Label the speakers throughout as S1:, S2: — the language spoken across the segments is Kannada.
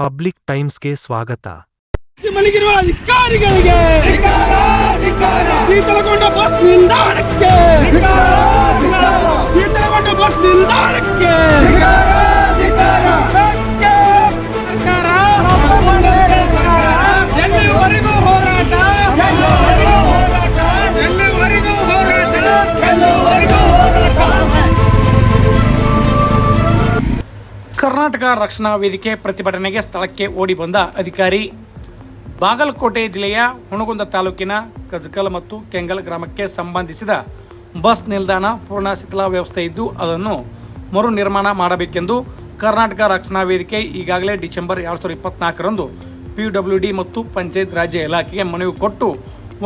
S1: ಪಬ್ಲಿಕ್ ಟೈಮ್ಸ್ಗೆ ಸ್ವಾಗತ.
S2: ಮಲಗಿರುವ ಅಧಿಕಾರಿಗಳಿಗೆ ಶೀತಲಗೊಂಡ ಬಸ್ ನಿಲ್ದಾಣಕ್ಕೆ. ಶೀತಲಗೊಂಡ ಬಸ್ ನಿಲ್ದಾಣಕ್ಕೆ.
S3: ಕರ್ನಾಟಕ ರಕ್ಷಣಾ ವೇದಿಕೆ ಪ್ರತಿಭಟನೆಗೆ ಸ್ಥಳಕ್ಕೆ ಓಡಿ ಬಂದ ಅಧಿಕಾರಿ. ಬಾಗಲಕೋಟೆ ಜಿಲ್ಲೆಯ ಹುಣಗುಂದ ತಾಲೂಕಿನ ಕಜಕಲ್ ಮತ್ತು ಕೆಂಗಲ್ ಗ್ರಾಮಕ್ಕೆ ಸಂಬಂಧಿಸಿದ ಬಸ್ ನಿಲ್ದಾಣ ಪೂರ್ಣ ಶಿಥಿಲ ವ್ಯವಸ್ಥೆ ಇದ್ದು, ಅದನ್ನು ಮರು ನಿರ್ಮಾಣ ಮಾಡಬೇಕೆಂದು ಕರ್ನಾಟಕ ರಕ್ಷಣಾ ವೇದಿಕೆ ಈಗಾಗಲೇ ಡಿಸೆಂಬರ್ ಎರಡು ಸಾವಿರದ ಇಪ್ಪತ್ನಾಲ್ಕರಂದು ಪಿಡಬ್ಲ್ಯೂಡಿ ಮತ್ತು ಪಂಚಾಯತ್ ರಾಜ್ಯ ಇಲಾಖೆಗೆ ಮನವಿ ಕೊಟ್ಟು,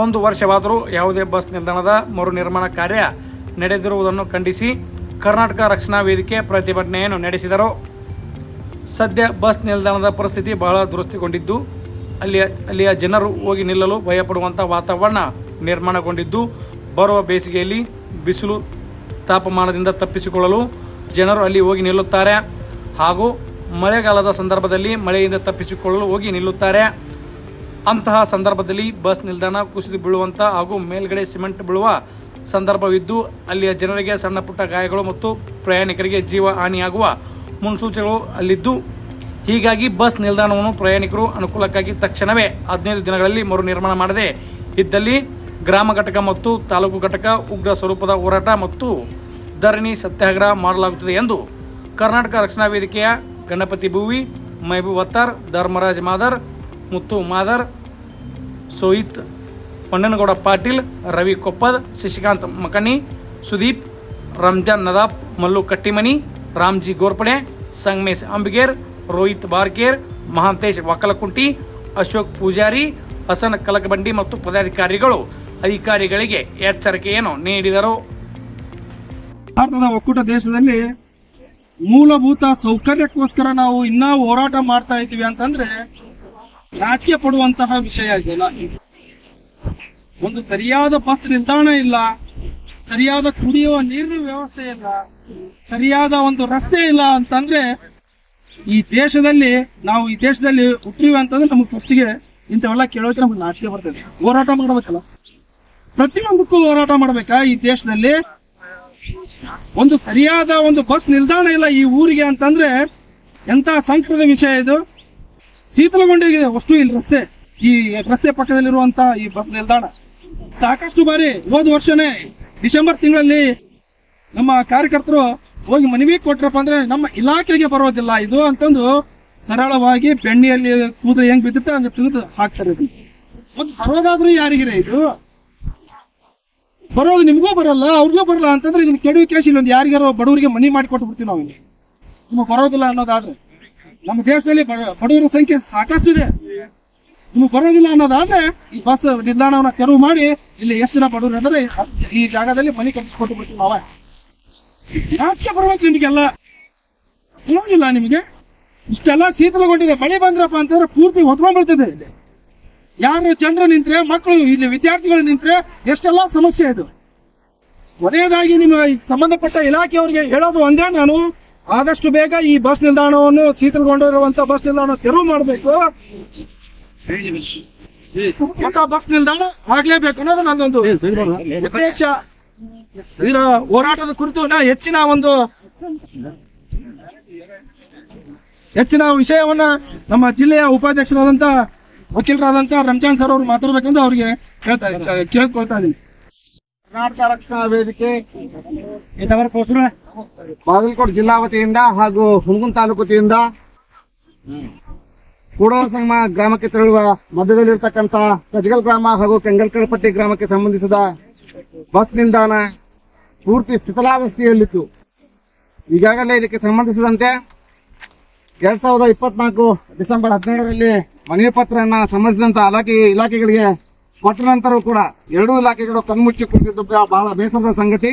S3: ಒಂದು ವರ್ಷವಾದರೂ ಯಾವುದೇ ಬಸ್ ನಿಲ್ದಾಣದ ಮರು ನಿರ್ಮಾಣ ಕಾರ್ಯ ನಡೆದಿರುವುದನ್ನು ಖಂಡಿಸಿ ಕರ್ನಾಟಕ ರಕ್ಷಣಾ ವೇದಿಕೆ ಪ್ರತಿಭಟನೆಯನ್ನು ನಡೆಸಿದರು. ಸದ್ಯ ಬಸ್ ನಿಲ್ದಾಣದ ಪರಿಸ್ಥಿತಿ ಬಹಳ ದುರಸ್ತಿಗೊಂಡಿದ್ದು. ಅಲ್ಲಿಯ ಅಲ್ಲಿಯ ಜನರು ಹೋಗಿ ನಿಲ್ಲಲು ಭಯಪಡುವಂಥ ವಾತಾವರಣ ನಿರ್ಮಾಣಗೊಂಡಿದ್ದು. ಬರುವ ಬೇಸಿಗೆಯಲ್ಲಿ ಬಿಸಿಲು ತಾಪಮಾನದಿಂದ ತಪ್ಪಿಸಿಕೊಳ್ಳಲು ಜನರು ಅಲ್ಲಿ ಹೋಗಿ ನಿಲ್ಲುತ್ತಾರೆ. ಹಾಗೂ ಮಳೆಗಾಲದ ಸಂದರ್ಭದಲ್ಲಿ ಮಳೆಯಿಂದ ತಪ್ಪಿಸಿಕೊಳ್ಳಲು ಹೋಗಿ ನಿಲ್ಲುತ್ತಾರೆ. ಅಂತಹ ಸಂದರ್ಭದಲ್ಲಿ ಬಸ್ ನಿಲ್ದಾಣ ಕುಸಿದು ಬೀಳುವಂಥ ಹಾಗೂ ಮೇಲ್ಗಡೆ ಸಿಮೆಂಟ್ ಬೀಳುವ ಸಂದರ್ಭವಿದ್ದು, ಅಲ್ಲಿಯ ಜನರಿಗೆ ಸಣ್ಣ ಪುಟ್ಟ ಗಾಯಗಳು ಮತ್ತು ಪ್ರಯಾಣಿಕರಿಗೆ ಜೀವ ಹಾನಿಯಾಗುವ ಮುನ್ಸೂಚನೆಗಳು ಅಲ್ಲಿದ್ದು, ಹೀಗಾಗಿ ಬಸ್ ನಿಲ್ದಾಣವನ್ನು ಪ್ರಯಾಣಿಕರು ಅನುಕೂಲಕ್ಕಾಗಿ ತಕ್ಷಣವೇ ಹದಿನೈದು ದಿನಗಳಲ್ಲಿ ಮರು ನಿರ್ಮಾಣ ಮಾಡದೆ ಇದ್ದಲ್ಲಿ ಗ್ರಾಮ ಘಟಕ ಮತ್ತು ತಾಲೂಕು ಘಟಕ, ಉಗ್ರ ಸ್ವರೂಪದ ಹೋರಾಟ ಮತ್ತು ಧರಣಿ ಸತ್ಯಾಗ್ರಹ ಮಾಡಲಾಗುತ್ತದೆ ಎಂದು ಕರ್ನಾಟಕ ರಕ್ಷಣಾ ವೇದಿಕೆಯ ಗಣಪತಿ ಭೂವಿ, ಮಹಬೂಬ್ ಅತ್ತಾರ್, ಧರ್ಮರಾಜ್ ಮಾದರ್, ಮುತ್ತು ಮಾದರ್, ಸೋಹಿತ್ ಪೊನ್ನನಗೌಡ ಪಾಟೀಲ್, ರವಿ ಕೊಪ್ಪದ್, ಶಶಿಕಾಂತ್ ಮಕಣಿ, ಸುದೀಪ್, ರಂಜಾನ್ ನದಾಬ್, ಮಲ್ಲು ಕಟ್ಟಿಮನಿ ರಾಮ್ಜಿ ಗೋರ್ಪಡೆ, ಸಂಗಮೇಶ್ ಅಂಬಿಗೇರ್, ರೋಹಿತ್ ಬಾರ್ಕೇರ್ ಮಹಾಂತೇಶ್ ವಕಲಕುಂಟಿ ಅಶೋಕ್ ಪೂಜಾರಿ, ಹಸನ್ ಕಲಕಬಂಡಿ ಮತ್ತು ಪದಾಧಿಕಾರಿಗಳು ಅಧಿಕಾರಿಗಳಿಗೆ ಎಚ್ಚರಿಕೆಯನ್ನು ನೀಡಿದರು.
S2: ಭಾರತದ ಒಕ್ಕೂಟ ದೇಶದಲ್ಲಿ ಮೂಲಭೂತ ಸೌಕರ್ಯಕ್ಕೋಸ್ಕರ ನಾವು ಇನ್ನೂ ಹೋರಾಟ ಮಾಡ್ತಾ ಇದ್ದೀವಿ ಅಂತಂದ್ರೆ ರಾಜಕೀಯ ಪಡುವಂತಹ ವಿಷಯ ಇದೆಯಲ್ಲ. ಒಂದು ಸರಿಯಾದ ಬಸ್ ನಿಲ್ದಾಣ ಇಲ್ಲ. ಸರಿಯಾದ ಕುಡಿಯುವ ನೀರಿನ ವ್ಯವಸ್ಥೆ ಇಲ್ಲ, ಸರಿಯಾದ ಒಂದು ರಸ್ತೆ ಇಲ್ಲ ಅಂತಂದ್ರೆ ಈ ದೇಶದಲ್ಲಿ, ನಾವು ಈ ದೇಶದಲ್ಲಿ ಹುಟ್ಟಿವಿ ಅಂತಂದ್ರೆ ನಮ್ಗೆ ಫಸ್ಟ್ಗೆ ಇಂಥವೆಲ್ಲ ಕೇಳೋಕೆ ನಮ್ಗೆ ನಾಚಿಕೆ ಬರ್ತದೆ. ಹೋರಾಟ ಮಾಡ್ಬೇಕಲ್ಲ. ಪ್ರತಿಯೊಂದಕ್ಕೂ ಹೋರಾಟ ಮಾಡ್ಬೇಕಾ ಈ ದೇಶದಲ್ಲಿ? ಒಂದು ಸರಿಯಾದ ಒಂದು ಬಸ್ ನಿಲ್ದಾಣ ಇಲ್ಲ ಈ ಊರಿಗೆ ಅಂತಂದ್ರೆ ಎಂತ ಸಂಕಟದ ವಿಷಯ ಇದು? ಶೀತಲಗೊಂಡಿದೆ ವಸ್ತು ಇಲ್ಲಿ ರಸ್ತೆ. ಈ ರಸ್ತೆ ಪಕ್ಕದಲ್ಲಿರುವಂತಹ ಈ ಬಸ್ ನಿಲ್ದಾಣ. ಸಾಕಷ್ಟು ಬಾರಿ ಹೋದ ವರ್ಷನೇ ಡಿಸೆಂಬರ್ ತಿಂಗಳಲ್ಲಿ ನಮ್ಮ ಕಾರ್ಯಕರ್ತರು ಹೋಗಿ ಮನವಿ ಕೊಟ್ರಪ್ಪ ಅಂದ್ರೆ ನಮ್ಮ ಇಲಾಖೆಗೆ ಬರೋದಿಲ್ಲ. ಇದು ಅಂತಂದು ಸರಳವಾಗಿ ಬೆಣ್ಣೆಯಲ್ಲಿ ಕೂದಲು ಹೆಂಗ್ ಬಿದ್ದುತ್ತೆ ಹಂಗೆ ತೆಗೆದು ಹಾಕ್ತಾರೆ ಇದು. ಒಂದು ಬರೋದಾದ್ರೂ ಯಾರಿಗಿರ ಇದು? ಬರೋದು ನಿಮಗೂ ಬರಲ್ಲ, ಅವ್ರಿಗೂ ಬರಲ್ಲ ಅಂತಂದ್ರೆ ಇದನ್ನ ಕೆಡವಿ ಕೇಸ್ ಇಲ್ಲೊಂದು ಯಾರಿಗಾರೋ ಬಡವರಿಗೆ ಮನಿ ಮಾಡಿ ಕೊಟ್ಟು ಬಿಡ್ತೀವಿ ನಾವು ನಿಮಗೆ ಬರೋದಿಲ್ಲ ಅನ್ನೋದಾದ್ರೆ. ನಮ್ಮ ದೇಶದಲ್ಲಿ ಬಡ- ಬಡವರ ಸಂಖ್ಯೆ ಸಾಕಷ್ಟು ಇದೆ ನಿಮಗೆ ಬರೋದಿಲ್ಲ ಅನ್ನೋದಾದ್ರೆ ಈ ಬಸ್ ನಿಲ್ದಾಣವನ್ನ ತೆರವು ಮಾಡಿ ಇಲ್ಲಿ ಎಷ್ಟು ಜನ ಬಡವರು ಅಂದ್ರೆ ಈ ಜಾಗದಲ್ಲಿ ಮನೆ ಕಟ್ಟಿಸ್ಕೊಟ್ಟು ಬಿಡ್ತೀವಿ ನಾವ ಯಾಕೆ ಬರ್ಬೇಕು ನಿಮಗೆಲ್ಲ ನೋಡಿಲ್ಲ ನಿಮಗೆ? ಇಷ್ಟೆಲ್ಲ ಶೀತಲಗೊಂಡಿದೆ. ಮಳೆ ಬಂದ್ರಪ್ಪ ಅಂತಂದ್ರೆ ಪೂರ್ತಿ ಹೊತ್ಕೊಂಡ್ಬಿಡ್ತದೆ ಇಲ್ಲಿ. ಯಾರು ಜನರು ನಿಂತ್ರೆ, ಮಕ್ಕಳು, ಇಲ್ಲಿ ವಿದ್ಯಾರ್ಥಿಗಳು ನಿಂತ್ರೆ ಎಷ್ಟೆಲ್ಲ ಸಮಸ್ಯೆ ಇದು. ಕೊನೆಯದಾಗಿ ನಿಮ್ಮ ಸಂಬಂಧಪಟ್ಟ ಇಲಾಖೆಯವರಿಗೆ ಹೇಳೋದು ಒಂದೇ ನಾನು. ಆದಷ್ಟು ಬೇಗ ಈ ಬಸ್ ನಿಲ್ದಾಣವನ್ನು ಶೀತಲಗೊಂಡಿರುವಂತ ಬಸ್ ನಿಲ್ದಾಣ ತೆರವು ಮಾಡಬೇಕು. ನಿಲ್ದಾಣ ಆಗ್ಲೇಬೇಕು ಅನ್ನೋದು ನನ್ನೊಂದು ಉದ್ದೇಶ. ಇದರ ಹೋರಾಟದ ಕುರಿತು ನಾ ಹೆಚ್ಚಿನ ಒಂದು ಹೆಚ್ಚಿನ ವಿಷಯವನ್ನ ನಮ್ಮ ಜಿಲ್ಲೆಯ ಉಪಾಧ್ಯಕ್ಷರಾದಂತ ವಕೀಲರಾದಂತ ರಂಜಾನ್ ಸರ್ ಅವರು ಮಾತಾಡ್ಬೇಕಂತ ಅವ್ರಿಗೆ ಕೇಳ್ತಾ ಕೇಳ್ಕೊಳ್ತಾ ಇದ್ದೀನಿ.
S4: ಕರ್ನಾಟಕ ರಕ್ಷಣಾ ವೇದಿಕೆ ಬಾಗಲಕೋಟೆ ಜಿಲ್ಲಾ ವತಿಯಿಂದ ಹಾಗೂ ಹುಣಗುನ್ ತಾಲೂಕು ವತಿಯಿಂದ ಕೂಡಲ ಸಂಗಮ ಗ್ರಾಮಕ್ಕೆ ತೆರಳುವ ಮಧ್ಯದಲ್ಲಿರ್ತಕ್ಕಂಥ ಕಜಗಲ್ ಗ್ರಾಮ ಹಾಗೂ ಕೆಂಗಲ್ಕಡಪಟ್ಟಿ ಗ್ರಾಮಕ್ಕೆ ಸಂಬಂಧಿಸಿದ ಬಸ್ ನಿಲ್ದಾಣ ಪೂರ್ತಿ ಶಿಥಿಲಾವಸ್ಥೆಯಲ್ಲಿತ್ತು ಈಗಾಗಲೇ ಇದಕ್ಕೆ ಸಂಬಂಧಿಸಿದಂತೆ ಎರಡ್ ಸಾವಿರದ ಇಪ್ಪತ್ನಾಲ್ಕು ಡಿಸೆಂಬರ್ ಹದಿನೇಳರಲ್ಲಿ ಮನವಿ ಪತ್ರವನ್ನ ಸಂಬಂಧಿಸಿದಂತ ಇಲಾಖೆ ಇಲಾಖೆಗಳಿಗೆ ಕೊಟ್ಟ ನಂತರ ಕೂಡ ಎರಡೂ ಇಲಾಖೆಗಳು ಕಣ್ಮುಚ್ಚಿ ಕುಳಿತಿದ್ದು ಬಹಳ ಬೇಸರದ ಸಂಗತಿ.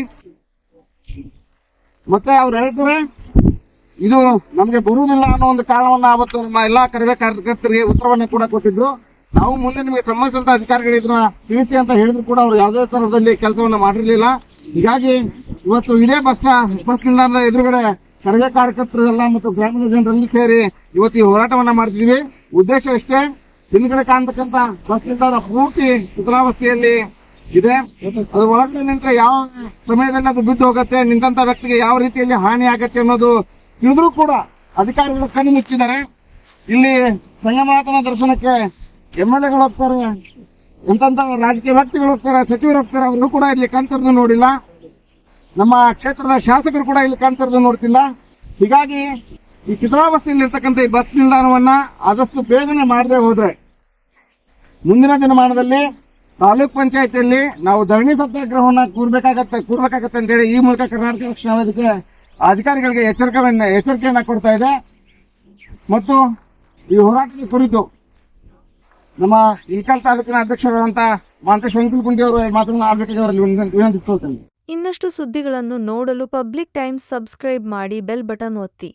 S4: ಮತ್ತೆ ಅವ್ರು ಹೇಳ್ತಾರೆ ಇದು ನಮಗೆ ಬರುವುದಿಲ್ಲ ಅನ್ನೋ ಒಂದು ಕಾರಣವನ್ನ ಅವತ್ತು ನಮ್ಮ ಎಲ್ಲಾ ಕರವೇ ಕಾರ್ಯಕರ್ತರಿಗೆ ಉತ್ತರವನ್ನ ಕೂಡ ಕೊಟ್ಟಿದ್ರು. ನಾವು ಮುಂದೆ ನಿಮಗೆ ಸಂಬಂಧಿಸಿದಂತ ಅಧಿಕಾರಿಗಳು ಇದನ್ನ ತಿಳಿಸಿ ಅಂತ ಹೇಳಿದ್ರು ಕೂಡ ಅವರು ಯಾವುದೇ ತರಹದಲ್ಲಿ ಕೆಲಸವನ್ನ ಮಾಡಿರ್ಲಿಲ್ಲ. ಹೀಗಾಗಿ ಇವತ್ತು ಇದೇ ಬಸ್ ಬಸ್ ನಿಲ್ದಾಣದ ಎದುರುಗಡೆ ಸರ್ವೆ ಕಾರ್ಯಕರ್ತರೆಲ್ಲ ಮತ್ತು ಗ್ರಾಮೀಣ ಜನರಲ್ಲಿ ಸೇರಿ ಇವತ್ತು ಈ ಹೋರಾಟವನ್ನ ಮಾಡ್ತಿದ್ವಿ. ಉದ್ದೇಶ ಇಷ್ಟೇ, ಹಿಂದ್ಗಡೆ ಕಾಣ್ತಕ್ಕಂತ ಬಸ್ ನಿಲ್ದಾಣ ಪೂರ್ತಿ ಶಿಥಿಲಾವಸ್ಥೆಯಲ್ಲಿ ಇದೆ. ಅದು ಒಳಗಡೆ ನಿಂತ ಯಾವ ಸಮಯದಲ್ಲಿ ಅದು ಬಿದ್ದು ಹೋಗುತ್ತೆ ನಿಂತ ವ್ಯಕ್ತಿಗೆ ಯಾವ ರೀತಿಯಲ್ಲಿ ಹಾನಿ ಆಗತ್ತೆ ಅನ್ನೋದು ತಿಳಿದ್ರೂ ಕೂಡ ಅಧಿಕಾರಿಗಳು ಕಣ್ಣು ಮುಚ್ಚಿದ್ದಾರೆ. ಇಲ್ಲಿ ಸಂಗಮನಾಥನ ದರ್ಶನಕ್ಕೆ ಎಂ ಎಲ್ ಎಗಳು ಹೋಗ್ತಾರೆ. ಎಂತಂತ ರಾಜಕೀಯ ವ್ಯಕ್ತಿಗಳು ಹೋಗ್ತಾರೆ, ಸಚಿವರು ಹೋಗ್ತಾರೆ ಅವರು ಕೂಡ ಇಲ್ಲಿ ಕಾಣ್ತಿರೋದು ನೋಡಿಲ್ಲ. ನಮ್ಮ ಕ್ಷೇತ್ರದ ಶಾಸಕರು ಕೂಡ ಇಲ್ಲಿ ಕಾಣ್ತಿರೋದು ನೋಡ್ತಿಲ್ಲ. ಹೀಗಾಗಿ ಈ ಶಿಥಿಲಾವಸ್ಥೆಯಲ್ಲಿರ್ತಕ್ಕಂಥ ಈ ಬಸ್ ನಿಲ್ದಾಣವನ್ನ ಆದಷ್ಟು ಬೇಗನೆ ಮಾಡದೆ ಹೋದ್ರೆ, ಮುಂದಿನ ದಿನಮಾನದಲ್ಲಿ ತಾಲೂಕ್ ಪಂಚಾಯತಿಯಲ್ಲಿ ನಾವು ಧರಣಿ ಸತ್ಯಾಗ್ರಹವನ್ನ ಕೂರ್ಬೇಕಾಗತ್ತೆ ಕೂರ್ಬೇಕಾಗತ್ತೆ ಅಂತೇಳಿ ಈ ಮೂಲಕ ಕರ್ನಾಟಕ ರಕ್ಷಣಾ ವೇದಿಕೆ ಅಧಿಕಾರಿಗಳಿಗೆ ಎಚ್ಚರಿಕೆಯನ್ನ ಎಚ್ಚರಿಕೆಯನ್ನ ಕೊಡ್ತಾ ಇದೆ. ಮತ್ತು ಈ ಹೋರಾಟದ ಕುರಿತು ನಮ್ಮ ಇಲ್ಕಲ್ ತಾಲೂಕಿನ ಅಧ್ಯಕ್ಷರಾದಂತ ಮಾಂತೇಶ್ ವೆಂಕಟಗುಂಡಿ ಅವರು ಮಾತನ್ನ ಆಡಬೇಕಾಗಿ ಅವರಲ್ಲಿ ವಿನಂತಿಸ್ಕೊಳ್ತೇನೆ.
S5: ಇನ್ನಷ್ಟು ಸುದ್ದಿಗಳನ್ನು ನೋಡಲು ಪಬ್ಲಿಕ್ ಟೈಮ್ಸ್ ಸಬ್ಸ್ಕ್ರೈಬ್ ಮಾಡಿ ಬೆಲ್ ಬಟನ್ ಒತ್ತಿ.